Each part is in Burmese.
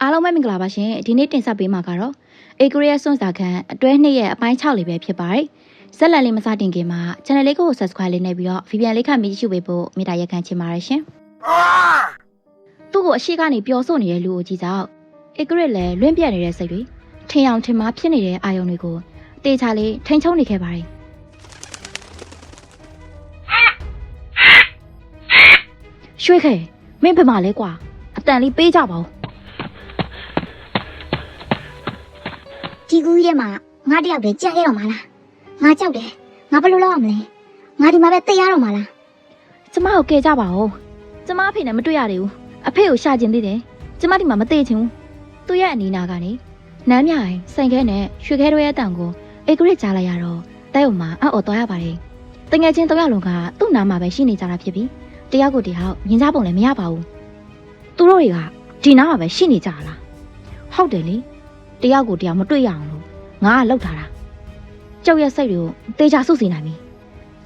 အားလုံးပဲမင်္ဂလာပါရှင်ဒီနေ့တင်ဆက်ပေးမှာကတော့အေဂရီယာစွန့်စာခန်းအတွဲနှစ်ရဲ့အပိုင်း6လေးပဲဖြစ်ပါတယ်ဆက်လက်လေးမစတင်ခင်မှာ channel လေးကို subscribe လေးနဲ့ပြီးတော့ VPN လေးခတ်မိကြည့်ပေးဖို့မေတ္တာရက်ခံချင်ပါတယ်ရှင်သူ့ကိုအရှိကနေပျော်ဆို့နေတဲ့လူကိုကြည့်ကြောက်အေဂရီလည်းလွင့်ပြတ်နေတဲ့စိတ်တွေထင်အောင်ထင်မှားဖြစ်နေတဲ့အာယုံတွေကိုတေချာလေးထိန်ချုံနေခဲ့ပါတယ် ရွှေခဲမင်းဘယ်မှာလဲကွာအတန်လေးပေးကြပါဦးဒီကူကြီးထဲမှာငါတယောက်တည်းကြံ့ရတော့မှာလားငါကြောက်တယ်ငါဘယ်လိုလုပ်ရမလဲငါဒီမှာပဲသိရတော့မှာလားကျမကိုကယ်ကြပါဦးကျမအဖေနဲ့မတွေ့ရသေးဘူးအဖေကိုရှာကျင်သေးတယ်ကျမဒီမှာမသေးချင်ဘူးသူ့ရဲ့အနီးနာကနေနမ်းမြိုင်စိန်ခဲနဲ့ရွှေခဲတို့ရဲ့အတန်ကိုအေဂရစ်ကြားလိုက်ရတော့တဲုံမှာအော်သွားရပါတယ်တငယ်ချင်းတော့ရလုံးကသူ့နားမှာပဲရှိနေကြတာဖြစ်ပြီး တယောက်ကိုတယောက်မြင်ကြပုံလည်းမရပါဘူးသူတို့တွေကဒီနားမှာပဲရှိနေကြလားဟုတ်တယ်လေတယောက်ကိုတယောက်မတွေ့ရအောင်လို့ငါကလောက်ထားတာကြောက်ရဲ့စိတ်တွေကိုတေချာစုစီနိုင်ပြီ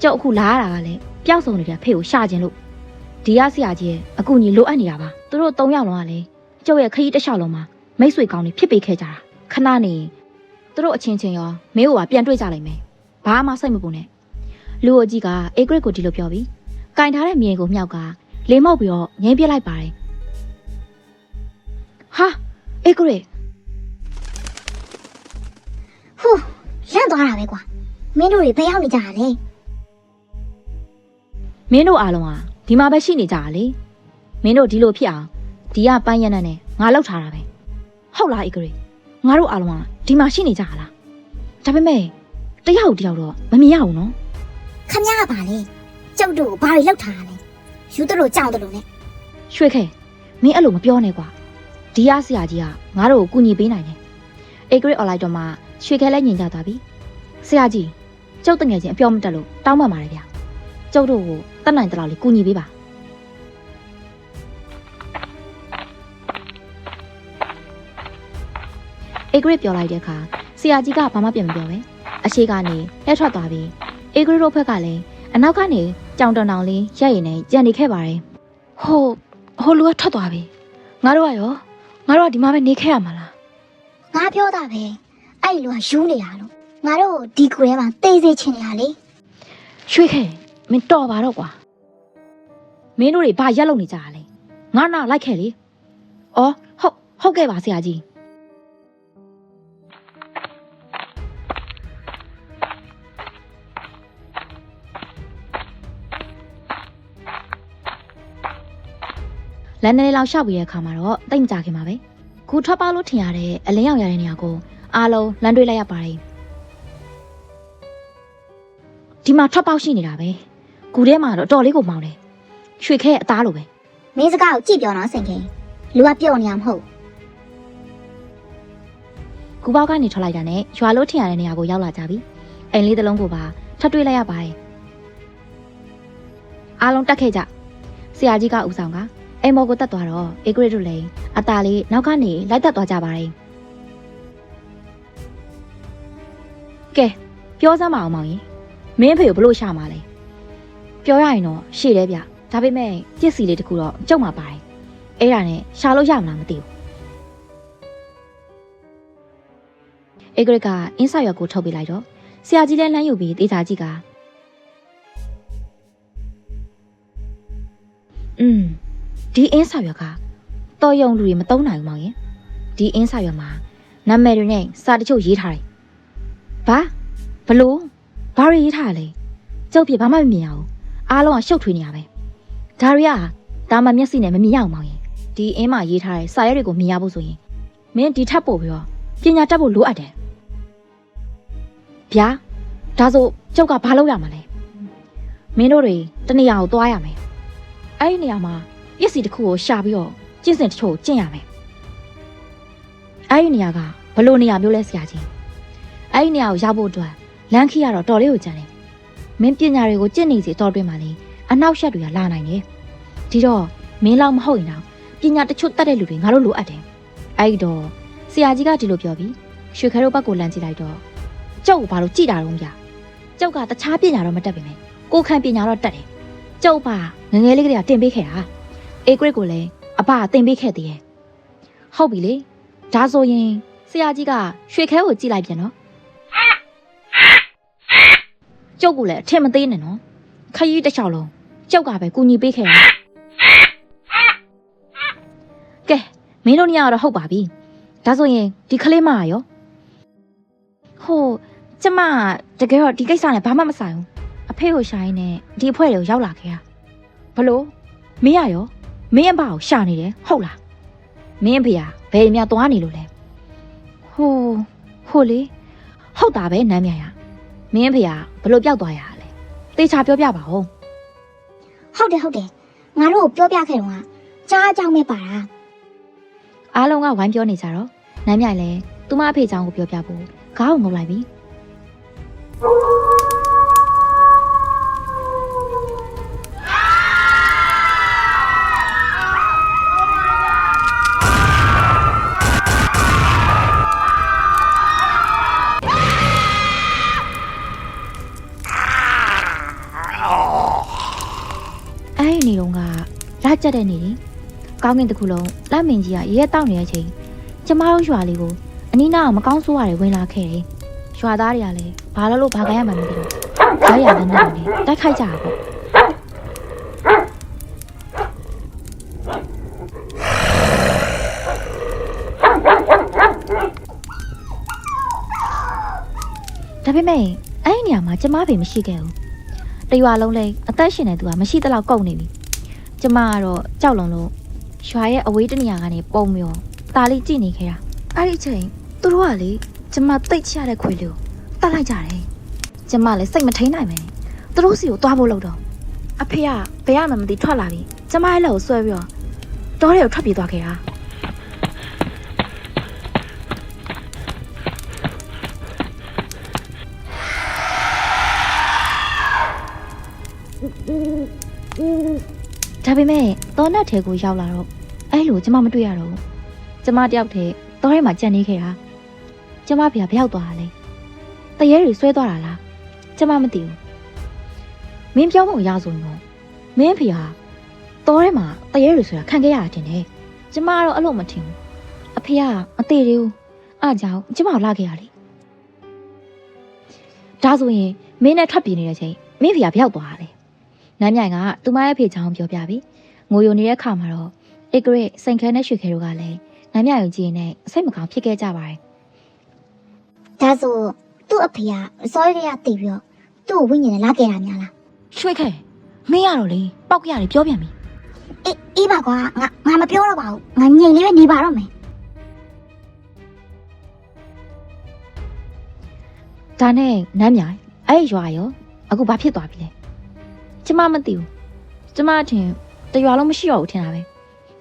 ကြောက်အခုလာရတာကလည်းပျောက်ဆုံးနေတဲ့ဖေကိုရှာကျင်လို့ဒီရဆရာကြီးရဲ့အကူကြီးလိုအပ်နေတာပါသူတို့၃ယောက်လုံးကလည်းကျုပ်ရဲ့ခရီးတစ်လျှောက်လုံးမှာမိတ်ဆွေကောင်းတွေဖြစ်ပေးခဲ့ကြတာခဏနေသူတို့အချင်းချင်းရောမင်းကိုပါပြန်တွေ့ကြလိမ့်မယ်ဘာမှစိတ်မပူနဲ့လူအကြီးကအေဂရစ်ကိုဒီလိုပြောပြီး ကင်ထားတဲ့မြေကိုမြောက်ကလေမောက်ပြီးတော့ငိမ့်ပြစ်လိုက်ပါတယ်ဟာအေဂရစ်ဟူးလန့်သွားတာပဲကွာမင်းတို့တွေဘယ်ရောက်နေကြတာလဲမင်းတို့အားလုံးကဒီမှာပဲရှိနေကြတာလေမင်းတို့ဒီလိုဖြစ်အောင်ဒီကပန်းရနက်နဲ့ငါလောက်ထားတာပဲဟုတ်လားအေဂရစ်ငါတို့အားလုံးကဒီမှာရှိနေကြတာလားဒါပေမဲ့တယောက်တယောက်တော့မမြင်ရဘူးနော်ခမရကပါလေ ကျုပ်တို့ကိုဘာတွေလောက်ထားတာလဲယူတို့လိုကြောက်တယ်လို့နဲ့ရွှေခဲမင်းအဲ့လိုမပြောနဲ့ကွာဒီရဆရာကြီးကငါတို့ကိုကူညီပေးနိုင်တယ်အေဂရစ်အွန်လိုင်းတော့မှရွှေခဲလည်းညင်ကြသွားပြီဆရာကြီးကျုပ်တငယ်ချင်းအပြောမတက်လို့တောင်းပန်ပါတယ်ဗျာကျုပ်တို့ကိုတတ်နိုင်တဲ့လောက်လေးကူညီပေးပါအေဂရစ်ပြောလိုက်တဲ့အခါဆရာကြီးကဘာမှပြန်မပြောပဲအရှိကနေလက်ထွက်သွားပြီးအေဂရစ်တို့ဘက်ကလည်းအနောက်ကနေ ကြောင်တောင်တောင်လေးရက်ရည်နဲ့ကြံနေခဲ့ပါတယ်ဟိုဟိုလူကထွက်သွားပြီငါတို့ကရောငါတို့ကဒီမှာပဲနေခဲ့ရမှာလားငါပြောတာပဲအဲ့လိုကယူနေတာလို့ငါတို့ဒီကူထဲမှာတိတ်စေချင်နေတာလေရွှေခဲမင်းတော်ပါတော့ကွာမင်းတို့တွေဘာရက်လုံနေကြတာလဲငါနာလိုက်ခဲ့လေအော်ဟုတ်ဟုတ်ကဲ့ပါဆရာကြီး လန်ဒန်လေးလောက်ရှောက်ပြီးတဲ့အခါမှာတော့တိတ်မကြခင်ပါပဲခုထွက်ပေါက်လို့ထင်ရတဲ့အလင်းရောင်ရတဲ့နေရာကိုအားလုံးလမ်းတွေးလိုက်ရပါတယ်ဒီမှာထွက်ပေါက်ရှိနေတာပဲကူထဲမှာတော့တော်လေးကိုမောင်းတယ်ရွှေခဲရဲ့အသားလိုပဲမင်းစကားကိုကြည့်ပြောတော့စိန်ခင်လူကပြောနေရမဟုတ်ကူပေါက်ကနေထွက်လိုက်တာနဲ့ရွာလို့ထင်ရတဲ့နေရာကိုရောက်လာကြပြီအိမ်လေးတစ်လုံးကိုပါထပ်တွေ့လိုက်ရပါတယ်အားလုံးတက်ခဲ့ကြဆရာကြီးကဦးဆောင်က အိမ်ပေါ်ကိုတက်သွားတော့အေဂရစ်တို့လည်းအတားလေးနောက်ကနေလိုက်တက်သွားကြပါတယ်ကဲပြောစမ်းပါအောင်မောင်ရင်မင်းအဖေကိုဘလို့ရှာမှာလဲပြောရရင်တော့ရှေ့တယ်ဗျဒါပေမဲ့ပစ္စည်းလေးတခုတော့ကြုံမှာပါတယ်အဲ့ဒါနဲ့ရှာလို့ရမလားမသိဘူးအေဂရစ်ကအင်းဆိုင်ရွက်ကိုထုတ်ပေးလိုက်တော့ဆရာကြီးလည်းလမ်းယူပြီးဒေတာကြီးကอืม ဒီအင်းဆာရွက်ကတော်ယုံလူတွေမတုံးနိုင်ဘူးမောင်ရင်ဒီအင်းဆာရွက်မှာနာမည်တွေနဲ့စာတချို့ရေးထားတယ်ဘာဘလို့ဘာတွေရေးထားရလဲကျုပ်ပြဘာမှမမြင်ရဘူးအားလုံးကရှုပ်ထွေးနေရပဲဒါတွေကဒါမှမျက်စိနဲ့မမြင်ရအောင်မောင်ရင်ဒီအင်းမှာရေးထားတဲ့စာရွက်တွေကိုမြင်ရဖို့ဆိုရင်မင်းဒီထပ်ပို့ပြီးတော့ပညာတတ်ဖို့လိုအပ်တယ်ဗျာဒါဆိုကျုပ်ကဘာလုပ်ရမှာလဲမင်းတို့တွေတနေရာကိုသွားရမယ်အဲ့ဒီနေရာမှာ ပစ္စည်းတစ်ခုကိုရှာပြီးတော့ကျင့်စဉ်တစ်ချို့ကိုကျင့်ရမယ်အဲ့ဒီနေရာကဘယ်လိုနေရာမျိုးလဲဆရာကြီးအဲ့ဒီနေရာကိုရောက်ဖို့အတွက်လမ်းခီးရတော့တော်လေးကိုကြံတယ်မင်းပညာတွေကိုကျင့်နေစီတော်တွင်းမှာလေအနောက်ရှက်တွေကလာနိုင်တယ်ဒီတော့မင်းလောက်မဟုတ်ရင်တော့ပညာတချို့တတ်တဲ့လူတွေငါတို့လိုအပ်တယ်အဲ့ဒီတော့ဆရာကြီးကဒီလိုပြောပြီးရွှေခဲတို့ဘက်ကိုလမ်းကြည့်လိုက်တော့ကျုပ်ကိုဘာလို့ကြည်တာတော့ဗျာကျုပ်ကတခြားပညာတော့မတတ်ပါနဲ့ကိုခံပညာတော့တက်တယ်ကျုပ်ပါငယ်ငယ်လေးကလေးကတင်ပေးခဲ့တာ အေဂရစ်ကိုလည်းအဖကတင်ပေးခဲ့သေးတယ်ဟုတ်ပြီလေဒါဆိုရင်ဆရာကြီးကရွှေခဲကိုကြည့်လိုက်ပြန်နော်ကျုပ်ကလည်းအထင်မသေးနဲ့နော်ခရီးတစ်လျှောက်လုံးကျုပ်ကပဲကူညီပေးခဲ့တာကဲမင်းတို့ညကတော့ဟုတ်ပါပြီဒါဆိုရင်ဒီကလေးမရောဟိုကျမတကယ်တော့ဒီကိစ္စနဲ့ဘာမှမဆိုင်ဘူးအဖေကိုရှာရင်းနဲ့ဒီအဖွဲတွေကိုရောက်လာခဲ့တာဘလို့မင်းရရော မင်းအဘကိုရှာနေတယ်ဟုတ်လားမင်းအဖေကဘယ်မြသွားနေလို့လဲဟိုဟိုလေဟုတ်တာပဲနမ်းမြရမင်းအဖေကဘလို့ပျောက်သွားရလဲတေချာပြောပြပါဦးဟုတ်တယ်ဟုတ်တယ်ငါတို့ကိုပြောပြခဲ့တော့ကကြားအကြောင်းပဲပါတာအားလုံးကဝိုင်းပြောနေကြတော့နမ်းမြလည်းသူမအဖေချောင်းကိုပြောပြဖို့ခေါင်းကိုငုံလိုက်ပြီ ကြက်တဲ့နေလေကောင်းကင်တစ်ခုလုံးလက်မင်ကြီးကရဲတောက်နေတဲ့အချိန်ကျမတို့ရွာလေးကိုအနီးနားကမကောင်းဆိုးရတယ်ဝင်လာခဲ့တယ်ရွာသားတွေကလည်းဘာလို့လို့ဘာကြရမှန်းမသိတော့ကြားရတဲ့နေနဲ့တိုက်ခိုက်ကြတာပေါ့ဒါပေမဲ့အဲ့ဒီနေရာမှာကျမဖေမရှိခဲ့ဘူးတရွာလုံးလဲအသက်ရှင်နေသူကမရှိသလောက်ကုန်နေပြီ ကျမကတော့ကြောက်လွန်လို့ရွာရဲ့အဝေးတနေရာကနေပုံမျောตาလေးကြည့်နေခဲ့တာအဲ့ဒီအချိန်သူတို့ကလေကျမတိတ်ချရတဲ့ခွေလေးကိုတတ်လိုက်ကြတယ်ကျမလည်းစိတ်မထိန်နိုင်ပဲသူတို့စီကိုသွားဖို့လုပ်တော့အဖေကဘယ်ရမှမသိထွက်လာပြီကျမရဲ့လက်ကိုဆွဲပြီးတော့တောထဲကိုထွက်ပြေးသွားခဲ့တာ ဒါပေမဲ့တောနတ်ထဲကိုရောက်လာတော့အဲ့လိုကျမမတွေ့ရတော့ဘူးကျမတယောက်တည်းတောထဲမှာကြံနေခဲ့တာကျမဖေကဘယ်ရောက်သွားတာလဲတရေတွေဆွဲသွားတာလားကျမမသိဘူးမင်းပြောဖို့ရဆိုရင်တော့မင်းဖေဟာတောထဲမှာတရေတွေဆိုတာခံခဲ့ရတာတင်တယ်ကျမကတော့အဲ့လိုမထင်ဘူးအဖေကမသေးသေးဘူးအားကြောင့်ကျမကိုလာခဲ့ရလေဒါဆိုရင်မင်းနဲ့ထွက်ပြေးနေတဲ့ချိန်မင်းဖေကဘယ်ရောက်သွားတာလဲ နမ်းမြိုင်ကသူမရဲ့ဖေချောင်းပြောပြပြီငိုယိုနေတဲ့ခါမှာတော့ဧကရစ်စိန်ခဲနဲ့ရွှေခဲတို့ကလည်းနမ်းမြိုင်ကိုကြည့်နေစိတ်မကောင်းဖြစ်ခဲ့ကြပါတယ်ဒါဆိုသူ့အဖေကစောရီရတည်ပြီးတော့သူ့ကိုဝိညာဉ်နဲ့လာခဲ့တာများလားရွှေခဲမင်းရတော့လေပောက်ကြရတယ်ပြောပြန်ပြီအေးအေးပါကွာငါငါမပြောတော့ပါဘူးငါငြိမ်လေးပဲနေပါတော့မယ်ဒါနဲ့နမ်းမြိုင်အဲ့ဒီရွာရောအခုဘာဖြစ်သွားပြီလဲ ကျမမသိဘူးကျမအထင်တရွာလုံးမရှိတော့ဘူးထင်တာပဲ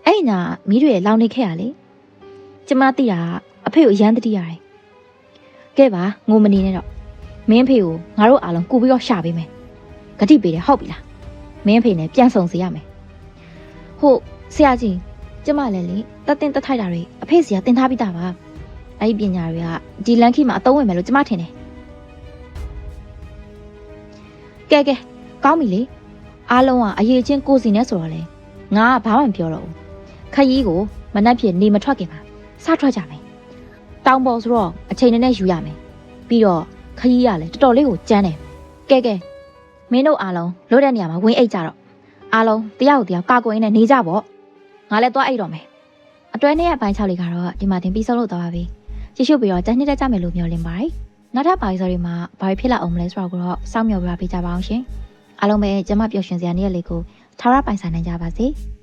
အဲ့ဒီညာမီးတွေလောင်နေခဲ့ရလေကျမသိတာကအဖေကိုအရန်တတိရတယ်ကဲပါငိုမနေနဲ့တော့မင်းအဖေကိုငါတို့အားလုံးကူပြီးတော့ရှာပေးမယ်ဂတိပေးတယ်ဟုတ်ပြီလားမင်းအဖေနဲ့ပြန်ဆောင်စေရမယ်ဟုတ်ဆရာကြီးကျမလည်းလေတတ်တင်တတ်ထိုက်တာတွေအဖေစီကတင်ထားပြီးသားပါအဲ့ဒီပညာတွေကဒီလန်ခီမှာအသုံးဝင်မယ်လို့ကျမထင်တယ်ကဲကဲ ကောင်းပြီလေအားလုံးကအရေးချင်းကိုစီနဲ့ဆိုတော့လေငါကဘာမှမပြောတော့ဘူးခရီးကိုမနှက်ဖြစ်နေမထွက်ခင်မှာစထွက်ကြမယ်တောင်ပေါ်ဆိုတော့အချိန်နဲ့နဲ့ယူရမယ်ပြီးတော့ခရီးကလည်းတော်တော်လေးကိုကြမ်းတယ်ကဲကဲမင်းတို့အားလုံးလို့တဲ့နေရာမှာဝင်အိတ်ကြတော့အားလုံးတယောက်တယောက်ကာကွယ်နေနေကြပေါ့ငါလည်းသွားအိတ်တော့မယ်အတွဲနေ့ရဲ့အပိုင်း6လေးကတော့ဒီမှာတင်ပြီးဆုံးလို့သွားပါပြီကြည့်ရှုပြီးတော့ကြိုက်နှစ်တက်ကြမယ်လို့မျှော်လင့်ပါတယ်နောက်ထပ်ပိုင်းစောတွေမှာဘာဖြစ်လာအောင်မလဲဆိုတော့ကိုတော့စောင့်မျှော်ပြပေးကြပါအောင်ရှင် အားလုံးပဲကျမပျော်ရွှင်စရာနေ့ရက်လေးကိုထာဝရပိုင်ဆိုင်နိုင်ကြပါစေ။